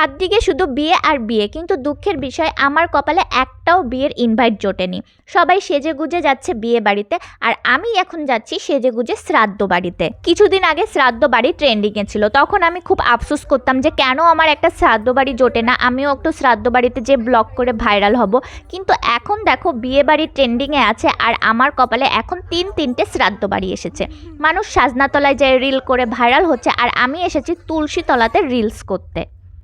চারদিকে শুধু বিয়ে আর বিয়ে, কিন্তু দুঃখের বিষয়, আমার কপালে একটাও বিয়ের ইনভাইট জোটেনি। সবাই সেজে গুজে যাচ্ছে বিয়ে বাড়িতে, আর আমি এখন যাচ্ছি সেজে গুজে শ্রাদ্ধ বাড়িতে। কিছুদিন আগে শ্রাদ্ধ বাড়ি ট্রেন্ডিংয়ে ছিল। তখন আমি খুব আফসোস করতাম যে, কেন আমার একটা শ্রাদ্ধ বাড়ি জোটে না? আমিও একটু শ্রাদ্ধ বাড়িতে যে ব্লগ করে ভাইরাল হব। কিন্তু এখন দেখো, বিয়ে বাড়ি ট্রেন্ডিংয়ে আছে, আর আমার কপালে এখন তিন তিনটে শ্রাদ্ধ বাড়ি এসেছে। মানুষ সাজনাতলায় যে রিল করে ভাইরাল হচ্ছে, আর আমি এসেছি তুলসী তলাতে রিলস করতে।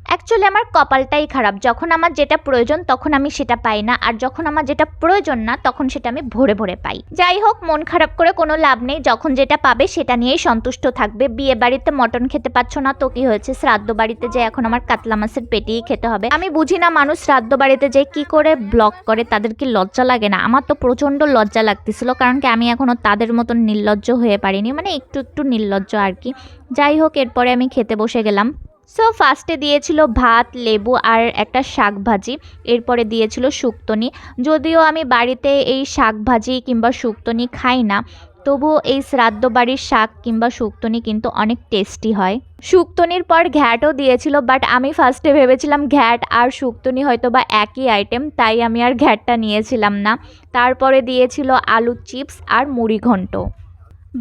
অ্যাকচুয়ালি আমার কপালটাই খারাপ। যখন আমার যেটা প্রয়োজন, তখন আমি সেটা পাই না। আর যখন আমার যেটা প্রয়োজন না, তখন সেটা আমি ভরে ভরে পাই। যাই হোক, মন খারাপ করে কোনো লাভ নেই। যখন যেটা পাবে, সেটা নিয়েই সন্তুষ্ট থাকবে। বিয়ে বাড়িতে মটন খেতে পাচ্ছ না, তো কি হয়েছে? শ্রাদ্ধ বাড়িতে যে এখন আমার কাতলা মাছের পেটেই খেতে হবে। আমি বুঝি না মানুষ শ্রাদ্ধ বাড়িতে যে কি করে ব্লগ করে, তাদের কি লজ্জা লাগে না? আমার তো প্রচণ্ড লজ্জা লাগতেছিল, কারণ কি আমি এখনও তাদের মতন নির্লজ্জ হয়ে পারিনি। মানে একটু একটু নির্লজ্জ আর কি। যাই হোক, এরপরে আমি খেতে বসে গেলাম। সো ফার্স্টে দিয়েছিল ভাত, লেবু আর একটা শাক ভাজি এরপরে দিয়েছিল শুক্তনি। যদিও আমি বাড়িতে এই শাক ভাজি কিংবা শুক্তনি খাই না, তবুও এই শ্রাদ্ধ বাড়ির শাক কিংবা শুক্তনি কিন্তু অনেক টেস্টি হয়। শুক্তনির পর ঘ্যাটও দিয়েছিল বাট আমি ফার্স্টে ভেবেছিলাম ঘ্যাট আর শুক্তনি হয়তো বা একই আইটেম তাই আমি আর ঘ্যাটটা নিয়েছিলাম না। তারপরে দিয়েছিল আলু চিপস আর মুড়ি ঘন্ট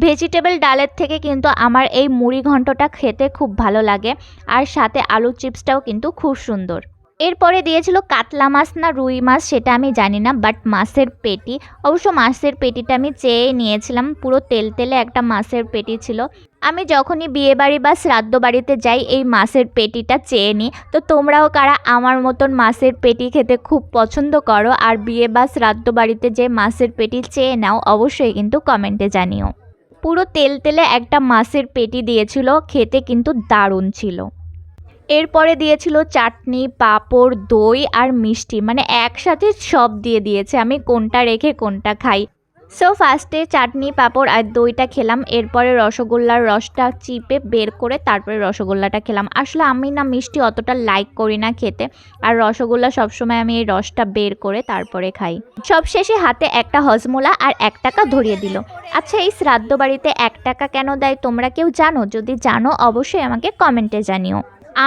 ভেজিটেবল ডালের থেকে কিন্তু আমার এই মুড়ি ঘন্টটা খেতে খুব ভালো লাগে। আর সাথে আলু চিপসটাও কিন্তু খুব সুন্দর। এরপরে দিয়েছিল কাতলা মাছ না রুই মাছ, সেটা আমি জানি না বাট মাছের পেটি। অবশ্য মাছের পেটিটা আমি চেয়ে নিয়েছিলাম, পুরো তেল তেলে একটা মাছের পেটি ছিল। আমি যখনই বিয়ে বাড়ি বা শ্রাদ্ধ বাড়িতে যাই, এই মাছের পেটিটা চেয়ে নিই। তো তোমরাও কারা আমার মতন মাছের পেটি খেতে খুব পছন্দ করো? আর বিয়ে বা শ্রাদ্ধ বাড়িতে যে মাছের পেটি চেয়ে নাও, অবশ্যই কিন্তু কমেন্টে জানিও। পুরো তেল তেলে একটা মাছের পেটি দিয়েছিল, খেতে কিন্তু দারুণ ছিল। এরপরে দিয়েছিল চাটনি, পাঁপড়, দই আর মিষ্টি মানে একসাথে সব দিয়ে দিয়েছে। আমি কোনটা রেখে কোনটা খাই। সো ফার্স্টে চাটনি, পাঁপড় আর দইটা খেলাম। এরপরে রসগোল্লার রসটা চিপে বের করে তারপরে রসগোল্লাটা খেলাম। আসলে আমি না মিষ্টি অতটা লাইক করি না খেতে। আর রসগোল্লা সবসময় আমি এই রসটা বের করে তারপরে খাই। সব শেষে হাতে একটা হজমোলা আর এক টাকা ধরিয়ে দিল। আচ্ছা এই শ্রাদ্ধ বাড়িতে এক টাকা কেন দেয় তোমরা কেউ জানো? যদি জানো, অবশ্যই আমাকে কমেন্টে জানিও।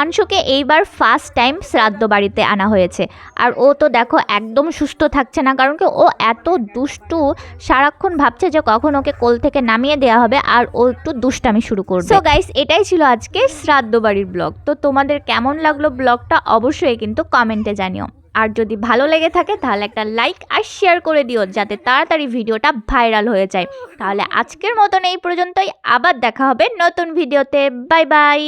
আনশুকে এইবার ফার্স্ট টাইম শ্রাদ্ধ বাড়িতে আনা হয়েছে। আর ও তো দেখো একদম সুস্থ থাকছে না, কারণ কি ও এত দুষ্টু সারাক্ষণ ভাবছে যে কখন ওকে কোল থেকে নামিয়ে দেওয়া হবে আর ও একটু দুষ্টামি শুরু করবে। সো গাইস এটাই ছিল আজকে শ্রাদ্ধ বাড়ির ব্লগ তো তোমাদের কেমন লাগল ব্লগটা অবশ্যই কিন্তু কমেন্টে জানিও। আর যদি ভালো লেগে থাকে তাহলে একটা লাইক আর শেয়ার করে দিও যাতে তাড়াতাড়ি ভিডিওটা ভাইরাল হয়ে যায়। তাহলে আজকের মতন এই পর্যন্তই, আবার দেখা হবে নতুন ভিডিওতে বাই বাই